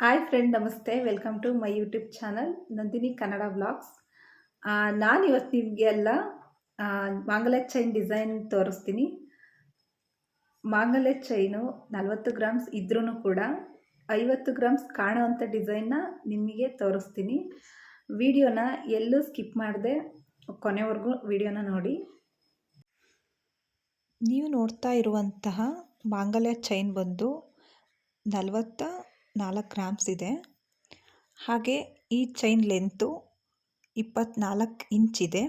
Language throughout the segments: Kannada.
ಹಾಯ್ ಫ್ರೆಂಡ್ ನಮಸ್ತೆ. Welcome to my YouTube channel Nandini Kannada blogs ನಾನು ಇವತ್ತು ನಿಮಗೆಲ್ಲ ಮಾಂಗಲ್ಯ ಚೈನ್ ಡಿಸೈನ್ ತೋರಿಸ್ತೀನಿ. ಮಾಂಗಲ್ಯ ಚೈನು ನಲ್ವತ್ತು ಗ್ರಾಮ್ಸ್ ಇದ್ರೂ ಕೂಡ ಐವತ್ತು ಗ್ರಾಮ್ಸ್ ಕಾಣುವಂಥ ಡಿಸೈನ್ನ ನಿಮಗೆ ತೋರಿಸ್ತೀನಿ. ವಿಡಿಯೋನ ಎಲ್ಲೂ ಸ್ಕಿಪ್ ಮಾಡದೆ, ಕೊನೆವರೆಗೂ ವಿಡಿಯೋನ ನೋಡಿ. ನೀವು ನೋಡ್ತಾ ಇರುವಂತಹ ಮಾಂಗಲ್ಯ ಚೈನ್ ಬಂದು ನಲವತ್ತ ನಾಲ್ಕು ಗ್ರಾಮ್ಸ್ ಇದೆ. ಹಾಗೆ ಈ ಚೈನ್ ಲೆಂತು ಇಪ್ಪತ್ನಾಲ್ಕು ಇಂಚ್ ಇದೆ.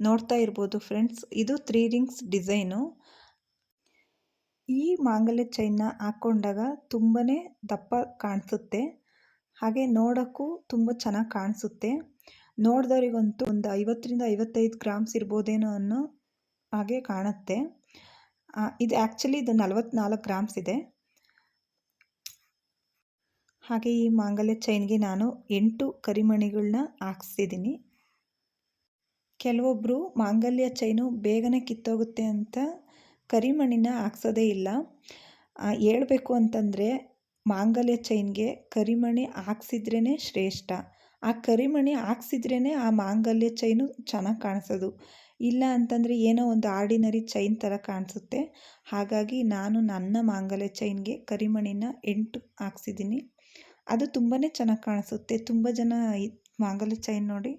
ನೋಡ್ತಾ ಇರ್ಬೋದು ಫ್ರೆಂಡ್ಸ್, ಇದು ತ್ರೀ ರಿಂಗ್ಸ್ ಡಿಸೈನು. ಈ ಮಾಂಗಲ್ಯ ಚೈನ್ನ ಹಾಕ್ಕೊಂಡಾಗ ತುಂಬಾ ದಪ್ಪ ಕಾಣಿಸುತ್ತೆ. ಹಾಗೆ ನೋಡೋಕ್ಕೂ ತುಂಬ ಚೆನ್ನಾಗಿ ಕಾಣಿಸುತ್ತೆ. ನೋಡಿದವರಿಗಂತೂ ಒಂದು ಐವತ್ತರಿಂದ ಐವತ್ತೈದು ಗ್ರಾಮ್ಸ್ ಇರ್ಬೋದೇನೋ ಅನ್ನೋ ಹಾಗೆ ಕಾಣುತ್ತೆ. ಇದು ಆ್ಯಕ್ಚುಲಿ ಇದು ನಲವತ್ತ್ನಾಲ್ಕು ಗ್ರಾಮ್ಸ್ ಇದೆ. ಹಾಗೆ ಈ ಮಾಂಗಲ್ಯ ಚೈನ್ಗೆ ನಾನು ಎಂಟು ಕರಿಮಣಿಗಳನ್ನ ಹಾಕ್ಸಿದ್ದೀನಿ. ಕೆಲವೊಬ್ಬರು ಮಾಂಗಲ್ಯ ಚೈನು ಬೇಗನೆ ಕಿತ್ತೋಗುತ್ತೆ ಅಂತ ಕರಿಮಣಿನ ಹಾಕ್ಸೋದೇ ಇಲ್ಲ. ಹೇಳಬೇಕು ಅಂತಂದರೆ ಮಾಂಗಲ್ಯ ಚೈನ್ಗೆ ಕರಿಮಣಿ ಹಾಕ್ಸಿದ್ರೇ ಶ್ರೇಷ್ಠ. ಆ ಕರಿಮಣಿ ಹಾಕ್ಸಿದ್ರೇ ಆ ಮಾಂಗಲ್ಯ ಚೈನು ಚೆನ್ನಾಗಿ ಕಾಣಿಸೋದು. ಇಲ್ಲ ಅಂತಂದರೆ ಏನೋ ಒಂದು ಆರ್ಡಿನರಿ ಚೈನ್ ಥರ ಕಾಣಿಸುತ್ತೆ. ಹಾಗಾಗಿ ನಾನು ನನ್ನ ಮಾಂಗಲ್ಯ ಚೈನ್ಗೆ ಕರಿಮಣಿನ ಎಂಟು ಹಾಕ್ಸಿದ್ದೀನಿ. ಅದು ತುಂಬಾ ಚೆನ್ನಾಗಿ ಕಾಣಿಸುತ್ತೆ. ತುಂಬ ಜನ ಮಾಂಗಲ್ಯ ಚೈನ್ ನೋಡಿ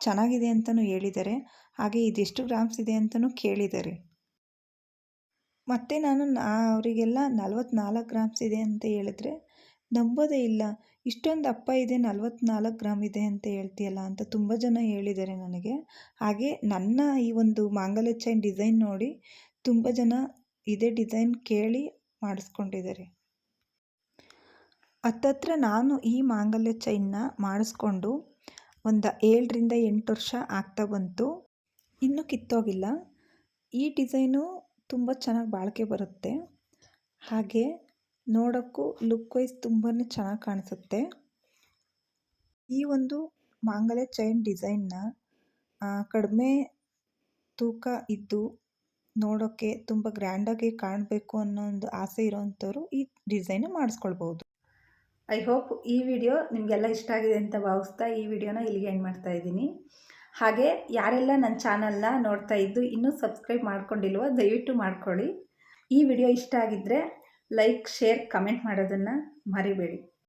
ಚೆನ್ನಾಗಿದೆ ಅಂತಲೂ ಹೇಳಿದ್ದಾರೆ. ಹಾಗೆ ಇದೆಷ್ಟು ಗ್ರಾಮ್ಸ್ ಇದೆ ಅಂತಲೂ ಕೇಳಿದ್ದಾರೆ. ಮತ್ತು ನಾನು ಅವರಿಗೆಲ್ಲ ನಲ್ವತ್ನಾಲ್ಕು ಗ್ರಾಮ್ಸ್ ಇದೆ ಅಂತ ಹೇಳಿದ್ರೆ, ನಂಬೋದೇ ಇಲ್ಲ. ಇಷ್ಟೊಂದು ಅಪ್ಪ ಇದೆ, ನಲ್ವತ್ನಾಲ್ಕು ಗ್ರಾಮ್ ಇದೆ ಅಂತ ಹೇಳ್ತೀಯಲ್ಲ ಅಂತ ತುಂಬ ಜನ ಹೇಳಿದ್ದಾರೆ ನನಗೆ. ಹಾಗೆ ನನ್ನ ಈ ಒಂದು ಮಾಂಗಲ್ಯ ಚೈನ್ ಡಿಸೈನ್ ನೋಡಿ ತುಂಬ ಜನ ಇದೇ ಡಿಸೈನ್ ಕೇಳಿ ಮಾಡಿಸ್ಕೊಂಡಿದ್ದಾರೆ. ಹತ್ತತ್ರ ನಾನು ಈ ಮಾಂಗಲ್ಯ ಚೈನ್ನ ಮಾಡಿಸ್ಕೊಂಡು ಒಂದು ಏಳರಿಂದ ಎಂಟು ವರ್ಷ ಆಗ್ತಾ ಬಂತು. ಇನ್ನೂ ಕಿತ್ತೋಗಿಲ್ಲ. ಈ ಡಿಸೈನು ತುಂಬ ಚೆನ್ನಾಗಿ ಬಾಳಿಕೆ ಬರುತ್ತೆ. ಹಾಗೆ ನೋಡೋಕ್ಕೂ ಲುಕ್ ವೈಸ್ ತುಂಬಾ ಚೆನ್ನಾಗಿ ಕಾಣಿಸುತ್ತೆ. ಈ ಒಂದು ಮಾಂಗಲ್ಯ ಚೈನ್ ಡಿಸೈನ್ನ ಕಡಿಮೆ ತೂಕ ಇದ್ದು ನೋಡೋಕ್ಕೆ ತುಂಬ ಗ್ರ್ಯಾಂಡಾಗಿ ಕಾಣಬೇಕು ಅನ್ನೋ ಒಂದು ಆಸೆ ಇರೋವಂಥವ್ರು ಈ ಡಿಸೈನ್ ಮಾಡಿಸ್ಕೊಳ್ಬೋದು ಐ ಹೋಪ್ ಈ ವಿಡಿಯೋ ನಿಮಗೆಲ್ಲ ಇಷ್ಟ ಆಗಿದೆ ಅಂತ ಭಾವಿಸ್ತಾ ಈ ವಿಡಿಯೋನ ಇಲ್ಲಿಗೆ ಎಂಡ್ ಮಾಡ್ತಾ ಇದ್ದೀನಿ. ಹಾಗೆ ಯಾರೆಲ್ಲ ನನ್ನ ಚಾನಲ್ನ ನೋಡ್ತಾ ಇದ್ದು ಇನ್ನೂ ಸಬ್ಸ್ಕ್ರೈಬ್ ಮಾಡ್ಕೊಂಡಿಲ್ವೋ ದಯವಿಟ್ಟು ಮಾಡ್ಕೊಳ್ಳಿ. ಈ ವಿಡಿಯೋ ಇಷ್ಟ ಆಗಿದ್ದರೆ ಲೈಕ್, ಶೇರ್, ಕಮೆಂಟ್ ಮಾಡೋದನ್ನು ಮರಿಬೇಡಿ.